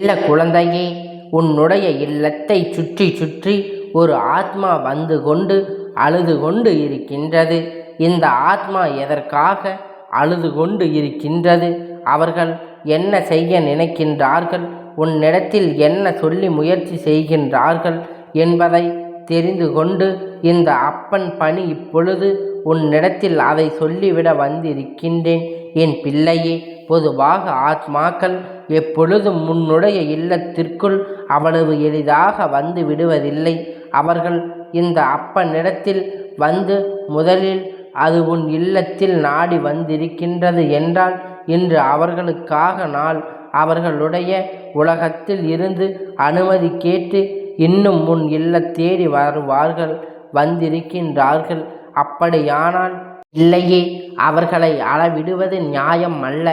இல்ல குழந்தையே உன்னுடைய இல்லத்தை சுற்றி சுற்றி ஒரு ஆத்மா வந்து கொண்டு அழுது கொண்டு இருக்கின்றது. இந்த ஆத்மா எதற்காக அழுது கொண்டு இருக்கின்றது? அவர்கள் என்ன செய்ய நினைக்கின்றார்கள்? உன்னிடத்தில் என்ன சொல்லி முயற்சி செய்கின்றார்கள் என்பதை தெரிந்து கொண்டு இந்த அப்பன் பணி இப்பொழுது உன்னிடத்தில் அதை சொல்லிவிட வந்திருக்கின்றேன். என் பிள்ளையே பொதுவாக ஆத்மாக்கள் எப்பொழுதும் முன்னுடைய இல்லத்திற்குள் அவ்வளவு எளிதாக வந்து விடுவதில்லை. அவர்கள் இந்த அப்பனிடத்தில் வந்து முதலில் அது உன் இல்லத்தில் நாடி வந்திருக்கின்றது என்றால் இன்று அவர்களுக்காக நாள் அவர்களுடைய உலகத்தில் இருந்து அனுமதி கேட்டு இன்னும் முன் இல்ல தேடி வருவார்கள் வந்திருக்கின்றார்கள். அப்படியானால் இல்லையே அவர்களை அளவிடுவது நியாயம் அல்ல.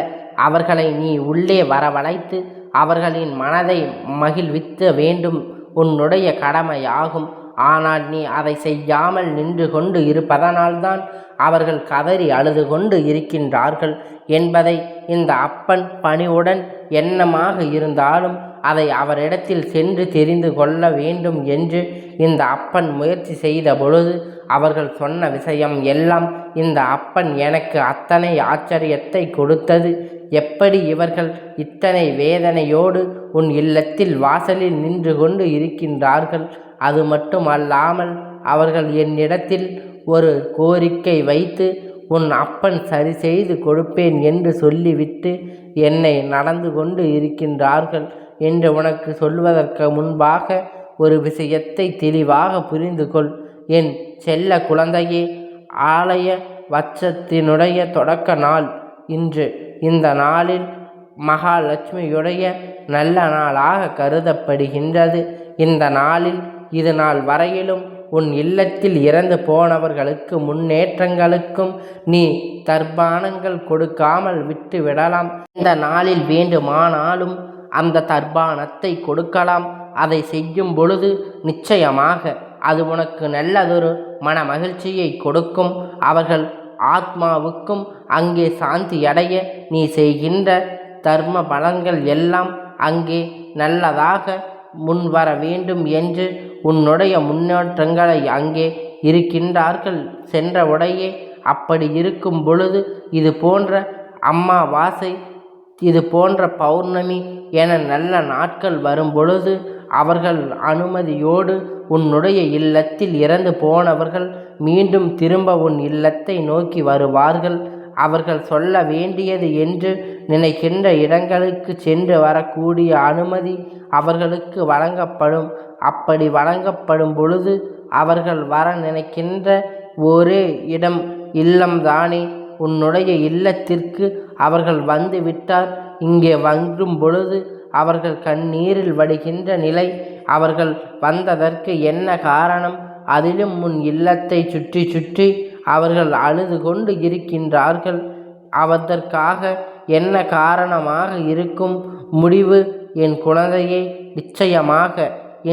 அவர்களை நீ உள்ளே வரவழைத்து அவர்களின் மனதை மகிழ்வித்த வேண்டும். உன்னுடைய கடமையாகும். ஆனால் நீ அதை செய்யாமல் நின்று கொண்டு இருப்பதனால்தான் அவர்கள் கதறி அழுது கொண்டு இருக்கின்றார்கள். என்பதை இந்த அப்பன் பணிவுடன் எண்ணமாக இருந்தாலும் அதை அவரிடத்தில் சென்று தெரிந்து கொள்ள வேண்டும் என்று இந்த அப்பன் முயற்சி செய்த பொழுது அவர்கள் சொன்ன விஷயம் எல்லாம் இந்த அப்பன் எனக்கு அத்தனை ஆச்சரியத்தை கொடுத்தது. எப்படி இவர்கள் இத்தனை வேதனையோடு உன் இல்லத்தில் வாசலில் நின்று கொண்டு இருக்கின்றார்கள்? அது மட்டுமல்லாமல் அவர்கள் என்னிடத்தில் ஒரு கோரிக்கை வைத்து உன் அப்பன் சரி செய்து கொடுப்பேன் என்று சொல்லிவிட்டு என்னை நடந்து கொண்டு இருக்கின்றார்கள் என்று உனக்கு சொல்வதற்கு முன்பாக ஒரு விஷயத்தை தெளிவாக புரிந்து கொள். என் செல்ல குழந்தையே ஆலய வச்சத்தினுடைய தொடக்க நாள் இன்று. இந்த நாளில் மகாலட்சுமியுடைய நல்ல நாளாக கருதப்படுகின்றது. இந்த நாளில் இது நாள் வரையிலும் உன் இல்லத்தில் இறந்து போனவர்களுக்கு முன்னேற்றங்களுக்கும் நீ தர்பானங்கள் கொடுக்காமல் விட்டு விடலாம். இந்த நாளில் வேண்டுமானாலும் அந்த தர்பானத்தை கொடுக்கலாம். அதை செய்யும் பொழுது நிச்சயமாக அது உனக்கு நல்லதொரு மன மகிழ்ச்சியை கொடுக்கும். அவர்கள் ஆத்மாவுக்கும் அங்கே சாந்தி அடைய நீ செய்கின்ற தர்ம பலன்கள் எல்லாம் அங்கே நல்லதாக முன்வர வேண்டும் என்று உன்னுடைய முன்னேற்றங்களை அங்கே இருக்கின்றார்கள். சென்ற உடையே அப்படி இருக்கும் பொழுது இது போன்ற அம்மாவாசை இது போன்ற பௌர்ணமி என நல்ல நாட்கள் வரும் பொழுது அவர்கள் அனுமதியோடு உன்னுடைய இல்லத்தில் இறந்து போனவர்கள் மீண்டும் திரும்ப உன் இல்லத்தை நோக்கி வருவார்கள். அவர்கள் சொல்ல வேண்டியது என்று நினைக்கின்ற இடங்களுக்கு சென்று வரக்கூடிய அனுமதி அவர்களுக்கு வழங்கப்படும். அப்படி வழங்கப்படும் பொழுது அவர்கள் வர நினைக்கின்ற ஒரே இடம் இல்லம்தானே. உன்னுடைய இல்லத்திற்கு அவர்கள் வந்து விட்டார். இங்கே வங்கும் பொழுது அவர்கள் கண்ணீரில் வடிகின்ற நிலை அவர்கள் வந்ததற்கு என்ன காரணம்? அதிலும் உன் இல்லத்தை சுற்றி சுற்றி அவர்கள் அழுது கொண்டு இருக்கின்றார்கள். அவதற்காக என்ன காரணமாக இருக்கும் முடிவு? என் குழந்தையை நிச்சயமாக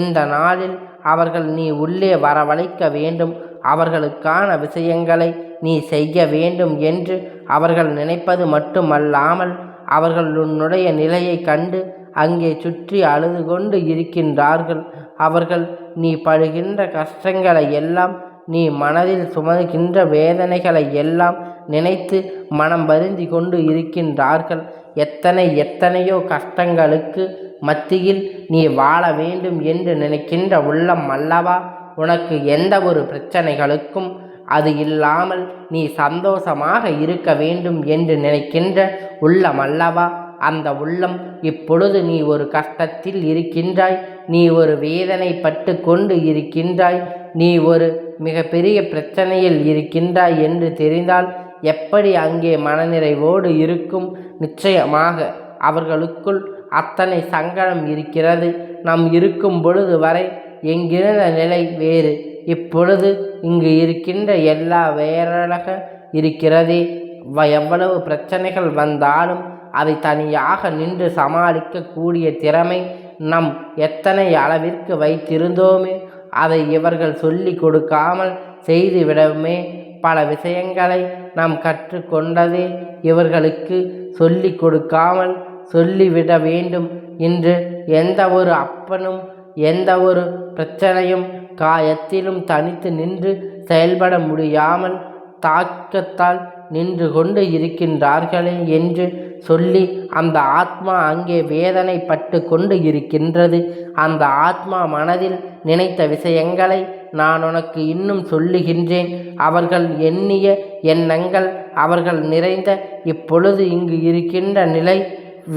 இந்த நாளில் அவர்கள் நீ உள்ளே வரவழைக்க வேண்டும். அவர்களுக்கான விஷயங்களை நீ செய்ய வேண்டும் என்று அவர்கள் நினைப்பது மட்டுமல்லாமல் அவர்கள் உன்னுடைய நிலையை கண்டு அங்கே சுற்றி அழுது கொண்டு இருக்கின்றார்கள். அவர்கள் நீ படுகின்ற கஷ்டங்களை எல்லாம் நீ மனதில் சுமகின்ற வேதனைகளை எல்லாம் நினைத்து மனம் வருந்தி கொண்டு இருக்கின்றார்கள். எத்தனை எத்தனையோ கஷ்டங்களுக்கு மத்தியில் நீ வாழ வேண்டும் என்று நினைக்கின்ற உள்ளம் அல்லவா? உனக்கு எந்த ஒரு பிரச்சனைகளுக்கும் அது இல்லாமல் நீ சந்தோஷமாக இருக்க வேண்டும் என்று நினைக்கின்ற உள்ளம் அல்லவா? அந்த உள்ளம் இப்பொழுது நீ ஒரு கஷ்டத்தில் இருக்கின்றாய் நீ ஒரு வேதனை பட்டு கொண்டு இருக்கின்றாய் நீ ஒரு மிகப்பெரிய பிரச்சனையில் இருக்கின்றாய் என்று தெரிந்தால் எப்படி அங்கே மனநிறைவோடு இருக்கும்? நிச்சயமாக அவர்களுக்குள் அத்தனை சங்கடம் இருக்கிறது. நாம் இருக்கும் பொழுது வரை எங்கிருந்த நிலை வேறு? இப்பொழுது இங்கு இருக்கின்ற எல்லா வேரழக இருக்கிறதே. எவ்வளவு பிரச்சனைகள் வந்தாலும் அதை தனியாக நின்று சமாளிக்கக்கூடிய திறமை நம் எத்தனை அளவிற்கு வைத்திருந்தோமே அதை இவர்கள் சொல்லி கொடுக்காமல் செய்துவிடவுமே பல விஷயங்களை நாம் கற்றுக்கொண்டதே இவர்களுக்கு சொல்லி கொடுக்காமல் சொல்லிவிட வேண்டும். இன்று எந்த ஒரு அப்பனும் எந்த ஒரு பிரச்சனையும் காயத்திலும் தனித்து நின்று செயல்பட முடியாமல் தாக்கத்தால் நின்று கொண்டு இருக்கின்றார்களே என்று சொல்லி அந்த ஆத்மா அங்கே வேதனைப்பட்டு கொண்டு இருக்கின்றது. அந்த ஆத்மா மனதில் நினைத்த விஷயங்களை நான் உனக்கு இன்னும் சொல்லுகின்றேன். அவர்கள் எண்ணிய எண்ணங்கள் அவர்கள் நிறைந்த இப்பொழுது இங்கு இருக்கின்ற நிலை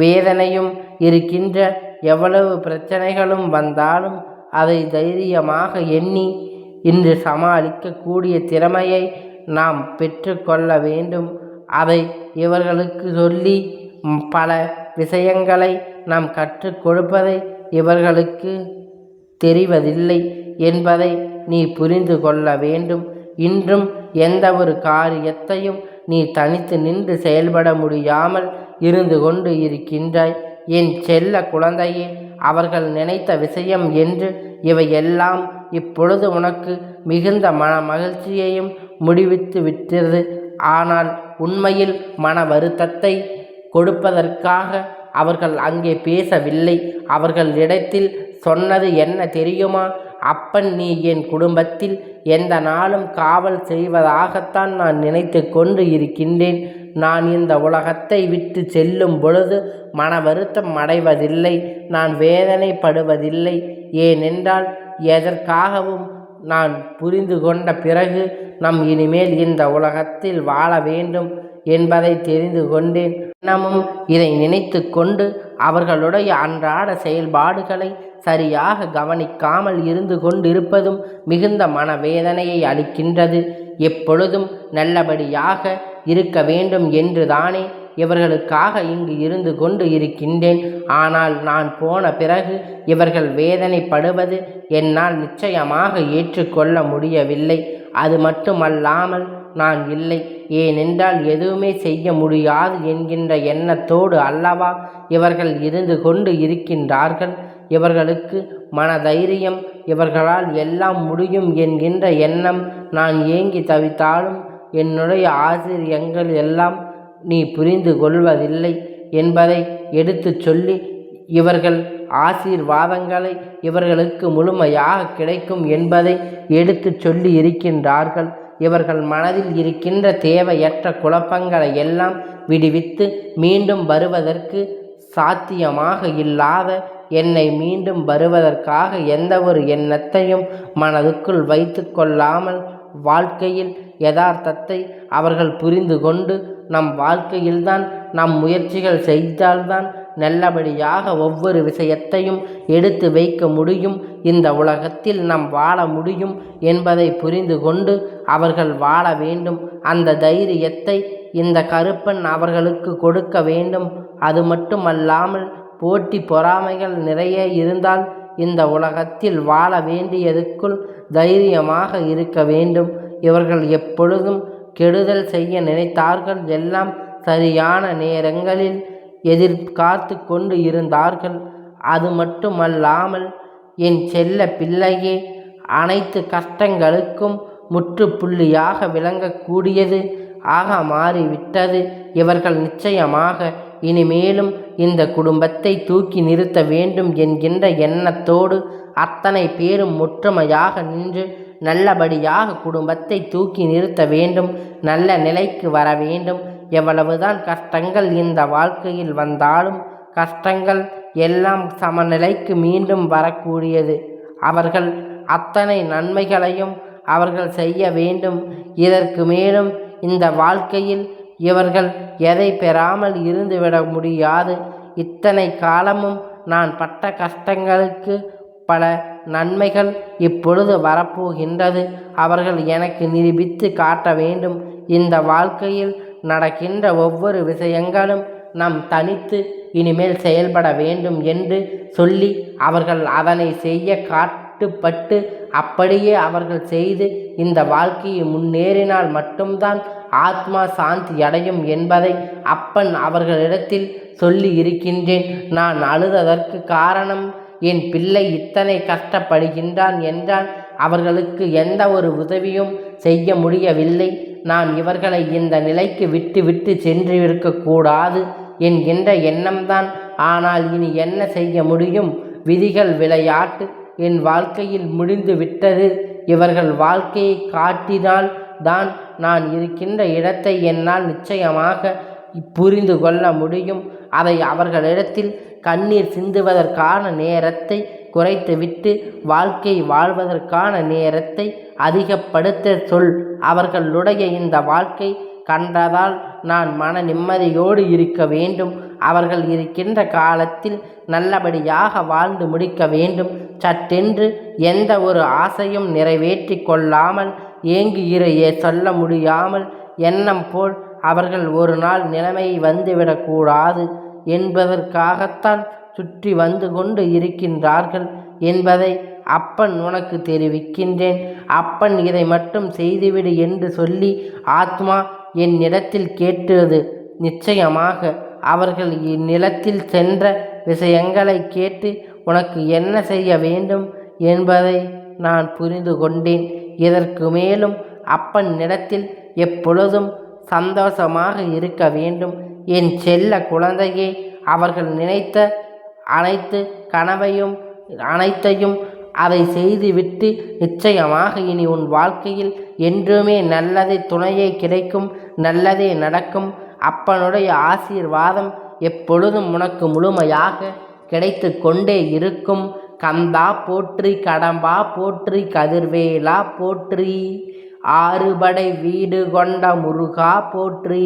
வேதனையும் இருக்கின்ற எவ்வளவு பிரச்சனைகளும் வந்தாலும் அதை தைரியமாக எண்ணி இன்று சமாளிக்கக்கூடிய திறமையை நாம் பெற்றுக்கொள்ள வேண்டும். அதை இவர்களுக்கு சொல்லி பல விஷயங்களை நாம் கற்றுக் கொடுப்பதை இவர்களுக்கு தெரிவதில்லை என்பதை நீ புரிந்து கொள்ள வேண்டும். இன்றும் எந்த ஒரு காரியத்தையும் நீ தனித்து நின்று செயல்பட முடியாமல் இருந்து கொண்டு இருக்கின்றாய். என் செல்ல குழந்தையே அவர்கள் நினைத்த விஷயம் என்று இவையெல்லாம் இப்பொழுது உனக்கு மிகுந்த மன மகிழ்ச்சியையும் முடிவித்து விட்டது ஆனால் உண்மையில் மன வருத்தத்தை கொடுப்பதற்காக அவர்கள் அங்கே பேசவில்லை. அவர்கள் இடத்தில் சொன்னது என்ன தெரியுமா? அப்பன் நீ என் குடும்பத்தில் எந்த நாளும் காவல் செய்வதாகத்தான் நான் நினைத்து கொண்டு இருக்கின்றேன். நான் இந்த உலகத்தை விட்டு செல்லும் பொழுது மன வருத்தம் அடைவதில்லை. நான் வேதனைப்படுவதில்லை. ஏனென்றால் எதற்காகவும் நான் புரிந்து கொண்ட பிறகு நம் இனிமேல் இந்த உலகத்தில் வாழ வேண்டும் என்பதை தெரிந்து கொண்டேன். இன்னமும் இதை நினைத்து கொண்டு அவர்களுடைய அன்றாட செயல்பாடுகளை சரியாக கவனிக்காமல் இருந்து கொண்டிருப்பதும் மிகுந்த மனவேதனையை அளிக்கின்றது. எப்பொழுதும் நல்லபடியாக இருக்க வேண்டும் என்று தானே இவர்களுக்காக இங்கு இருந்து கொண்டு இருக்கின்றேன். ஆனால் நான் போன பிறகு இவர்கள் வேதனைப்படுவது என்னால் நிச்சயமாக ஏற்றுக்கொள்ள முடியவில்லை. அது மட்டுமல்லாமல் நான் இல்லை. ஏனென்றால் எதுவுமே செய்ய முடியாது என்கின்ற எண்ணத்தோடு அல்லவா இவர்கள் இருந்து கொண்டு இருக்கின்றார்கள். இவர்களுக்கு மனதைரியம் இவர்களால் எல்லாம் முடியும் என்கின்ற எண்ணம் நான் ஏங்கி தவித்தாலும் என்னுடைய ஆசிரியங்கள் எல்லாம் நீ புரிந்து கொள்வதில்லை என்பதை எடுத்துச் சொல்லி இவர்கள் ஆசீர்வாதங்களை இவர்களுக்கு முழுமையாக கிடைக்கும் என்பதை எடுத்துச் சொல்லி இருக்கின்றார்கள். இவர்கள் மனதில் இருக்கின்ற தேவையற்ற குழப்பங்களை எல்லாம் விடுவித்து மீண்டும் வருவதற்கு சாத்தியமாக இல்லாத என்னை மீண்டும் வருவதற்காக எந்த ஒரு எண்ணத்தையும் மனதுக்குள் வைத்து கொள்ளாமல் வாழ்க்கையில் யதார்த்தத்தை அவர்கள் புரிந்து கொண்டு நம் வாழ்க்கையில்தான் நம் முயற்சிகள் செய்தால்தான் நல்லபடியாக ஒவ்வொரு விஷயத்தையும் எடுத்து வைக்க முடியும். இந்த உலகத்தில் நாம் வாழ முடியும் என்பதை புரிந்து கொண்டு அவர்கள் வாழ வேண்டும். அந்த தைரியத்தை இந்த கருப்பன் அவர்களுக்கு கொடுக்க வேண்டும். அது மட்டுமல்லாமல் போட்டி பொறாமைகள் நிறைய இருந்தால் இந்த உலகத்தில் வாழ வேண்டியதுக்குள் தைரியமாக இருக்க வேண்டும். இவர்கள் எப்பொழுதும் கெடுதல் செய்ய நினைத்தார்கள். எல்லாம் சரியான நேரங்களில் எதிர்காத்து கொண்டு இருந்தார்கள். அது மட்டுமல்லாமல் என் செல்ல பிள்ளையே அனைத்து கஷ்டங்களுக்கும் முற்றுப்புள்ளியாக விளங்கக்கூடியது. ஆக மாறிவிட்டது. இவர்கள் நிச்சயமாக இனிமேலும் இந்த குடும்பத்தை தூக்கி நிறுத்த வேண்டும் என்கின்ற எண்ணத்தோடு அத்தனை பேரும் ஒற்றுமையாக நின்று நல்லபடியாக குடும்பத்தை தூக்கி நிறுத்த வேண்டும் நல்ல நிலைக்கு வர வேண்டும். எவ்வளவுதான் கஷ்டங்கள் இந்த வாழ்க்கையில் வந்தாலும் கஷ்டங்கள் எல்லாம் சமநிலைக்கு மீண்டும் வரக்கூடியது. அவர்கள் அத்தனை நன்மைகளையும் அவர்கள் செய்ய வேண்டும். இதற்கு மேலும் இந்த வாழ்க்கையில் இவர்கள் எதை பெறாமல் இருந்துவிட முடியாது. இத்தனை காலமும் நான் பட்ட கஷ்டங்களுக்கு பல நன்மைகள் இப்பொழுது வரப்போகின்றது. அவர்கள் எனக்கு நிரூபித்து காட்ட வேண்டும். இந்த வாழ்க்கையில் நடக்கின்ற ஒவ்வொரு விஷயங்களும் நம் தனித்து இனிமேல் செயல்பட வேண்டும் என்று சொல்லி அவர்கள் அதனை செய்ய காட்டுப்பட்டு அப்படியே அவர்கள் செய்து இந்த வாழ்க்கையை முன்னேறினால் மட்டும்தான் ஆத்மா சாந்தி அடையும் என்பதை அப்பன் அவர்களிடத்தில் சொல்லி இருக்கின்றேன். நான் அழுததற்கு காரணம் என் பிள்ளை இத்தனை கஷ்டப்படுகின்றான் என்றால் அவர்களுக்கு எந்த ஒரு உதவியும் செய்ய முடியவில்லை. நான் இவர்களை இந்த நிலைக்கு விட்டு விட்டு சென்று இருக்கக்கூடாது என்கின்ற எண்ணம்தான். ஆனால் இனி என்ன செய்ய முடியும்? விதிகள் விளையாட்டு. என் வாழ்க்கையில் முடிந்து விட்டது. இவர்கள் வாழ்க்கையை காட்டினால் தான் நான் இருக்கின்ற இடத்தை என்னால் நிச்சயமாக புரிந்து கொள்ள முடியும். அதை அவர்களிடத்தில் கண்ணீர் சிந்துவதற்கான நேரத்தை குறைத்துவிட்டு வாழ்க்கை வாழ்வதற்கான நேரத்தை அதிகப்படுத்த சொல். அவர்களுடைய இந்த வாழ்க்கை கண்டதால் நான் மன நிம்மதியோடு இருக்க வேண்டும். அவர்கள் இருக்கின்ற காலத்தில் நல்லபடியாக வாழ்ந்து முடிக்க வேண்டும். சட்டென்று எந்த ஒரு ஆசையும் நிறைவேற்றி கொள்ளாமல் ஏங்கி இறையே சொல்ல முடியாமல் எண்ணம் போல் அவர்கள் ஒரு நாள் நிலைமை வந்துவிடக்கூடாது என்பதற்காகத்தான் சுற்றி வந்து கொண்டு இருக்கின்றார்கள் என்பதை அப்பன் உனக்கு தெரிவிக்கின்றேன். அப்பன் இதை மட்டும் செய்துவிடு என்று சொல்லி ஆத்மா என்னிடத்தில் கேட்டது. நிச்சயமாக அவர்கள் இந்நிலத்தில் சென்ற விஷயங்களை கேட்டு உனக்கு என்ன செய்ய வேண்டும் என்பதை நான் புரிந்து கொண்டேன். இதற்கு மேலும் அப்பன் நிலத்தில் எப்பொழுதும் சந்தோஷமாக இருக்க வேண்டும். என் செல்ல குழந்தையே அவர்கள் நினைத்த அனைத்து கனவையும் அனைத்தையும் அதை செய்துவிட்டு நிச்சயமாக இனி உன் வாழ்க்கையில் என்றுமே நல்லதே துணையே கிடைக்கும் நல்லதே நடக்கும். அப்பனுடைய ஆசீர்வாதம் எப்பொழுதும் உனக்கு முழுமையாக கிடைத்து கொண்டே இருக்கும். கந்தா போற்றி கடம்பா போற்றி கதிர்வேலா போற்றி ஆறுபடை வீடு கொண்ட முருகா போற்றி.